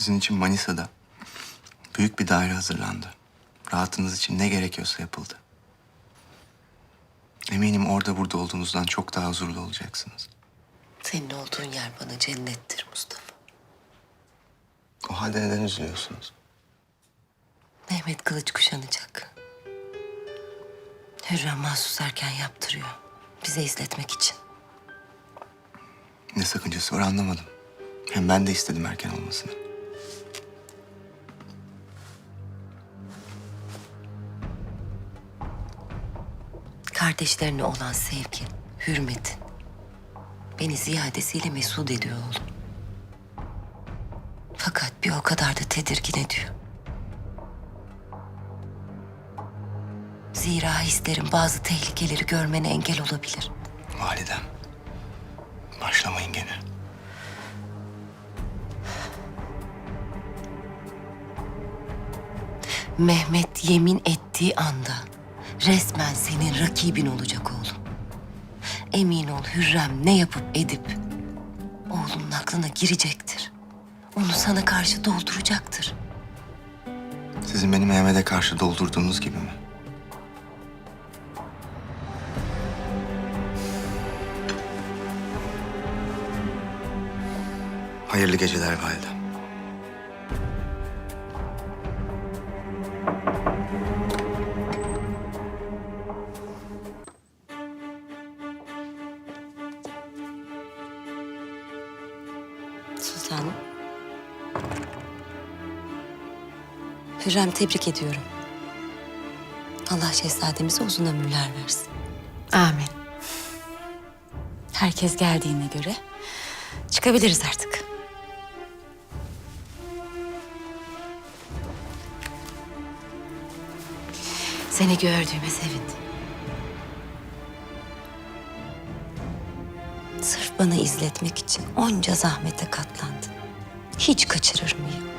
Sizin için Manisa'da büyük bir daire hazırlandı. Rahatınız için ne gerekiyorsa yapıldı. Eminim orada burada olduğunuzdan çok daha huzurlu olacaksınız. Senin olduğun yer bana cennettir Mustafa. O halde neden üzülüyorsunuz? Mehmet kılıç kuşanacak. Hürrem mahsus erken yaptırıyor. Bize izletmek için. Ne sakıncası var anlamadım. Hem ben de istedim erken olmasını. Kardeşlerine olan sevgin, hürmetin. Beni ziyadesiyle mesut ediyor oğlum. Fakat bir o kadar da tedirgin ediyor. Zira hislerin bazı tehlikeleri görmene engel olabilir. Validem. Başlamayın gene. Mehmet yemin ettiği anda resmen senin rakibin olacak oğlum. Emin ol Hürrem ne yapıp edip oğlunun aklına girecektir. Onu sana karşı dolduracaktır. Sizin beni Mehmet'e karşı doldurduğunuz gibi mi? Hayırlı geceler validem. Hürrem tebrik ediyorum. Allah şehzademize uzun ömürler versin. Amin. Herkes geldiğine göre çıkabiliriz artık. Seni gördüğüme sevindim. Sırf bana izletmek için onca zahmete katlandın. Hiç kaçırır mıyım?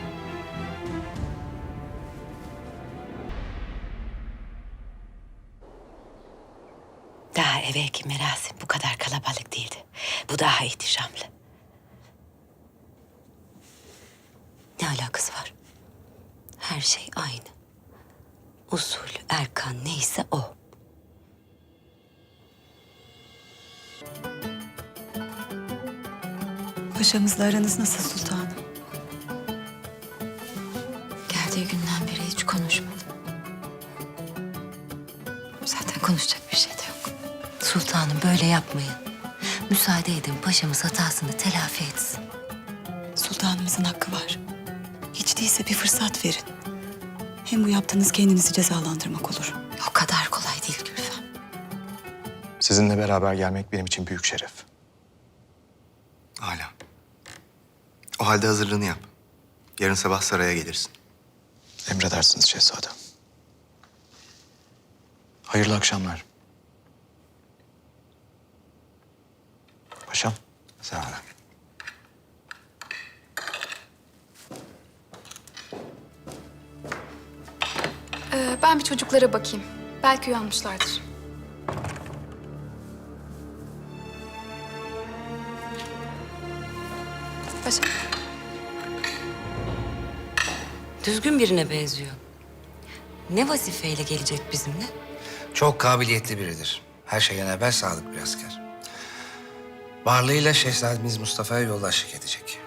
Evvelki merasim bu kadar kalabalık değildi. Bu daha ihtişamlı. Ne alakası var? Her şey aynı. Usul, erkan neyse o. Paşamızla aranız nasıl sultanım? Sultanım böyle yapmayın. Müsaade edin paşamız hatasını telafi etsin. Sultanımızın hakkı var. Hiç değilse bir fırsat verin. Hem bu yaptığınız kendinizi cezalandırmak olur. O kadar kolay değil Gülfem. Sizinle beraber gelmek benim için büyük şeref. Hala. O halde hazırlığını yap. Yarın sabah saraya gelirsin. Emredersiniz şehzadem. Hayırlı akşamlar. Ben bir çocuklara bakayım. Belki uyanmışlardır. Paşa. Düzgün birine benziyor. Ne vazifeyle gelecek bizimle? Çok kabiliyetli biridir. Her şeyden evvel sadık bir asker. Varlığıyla Şehzademiz Mustafa'ya yoldaşlık edecek.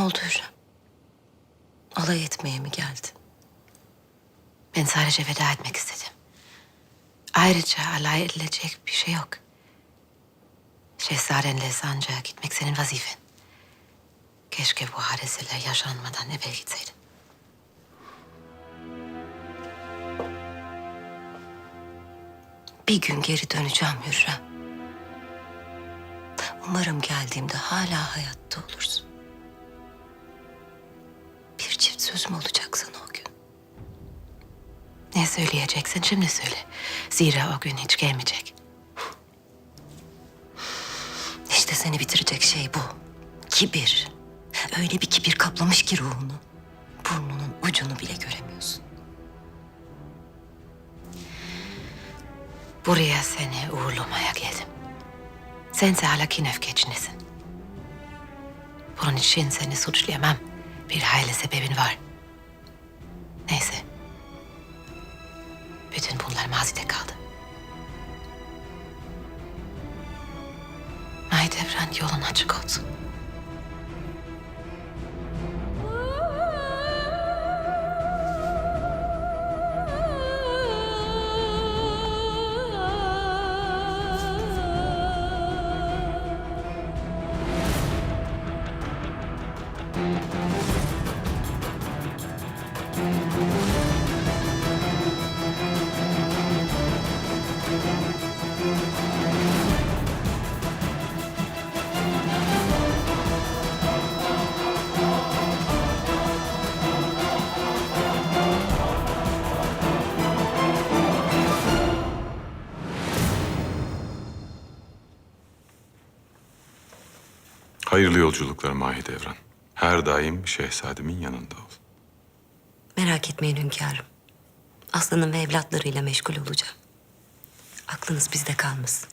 Oldu Hürrem? Alay etmeye mi geldi? Ben sadece veda etmek istedim. Ayrıca alay edilecek bir şey yok. Şehzadenle sancağa gitmek senin vazifen. Keşke bu hadiseler yaşanmadan evvel gitseydin. Bir gün geri döneceğim Hürrem. Umarım geldiğimde hala hayatta olursun. Söz mü olacak sana o gün? Ne söyleyeceksin şimdi söyle. Zira o gün hiç gelmeyecek. İşte seni bitirecek şey bu. Kibir. Öyle bir kibir kaplamış ki ruhunu. Burnunun ucunu bile göremiyorsun. Buraya seni uğurlamaya geldim. Sense hala kin öfkecinesin. Bunun için seni suçlayamam. Bir hayli sebebin var. Neyse. Bütün bunlar mazide kaldı. Mahidevran yolun açık olsun. Hayırlı yolculuklar Mahidevran. Her daim şehzademin yanında ol. Merak etmeyin hünkârım. Aslanım ve evlatlarıyla meşgul olacağım. Aklınız bizde kalmasın.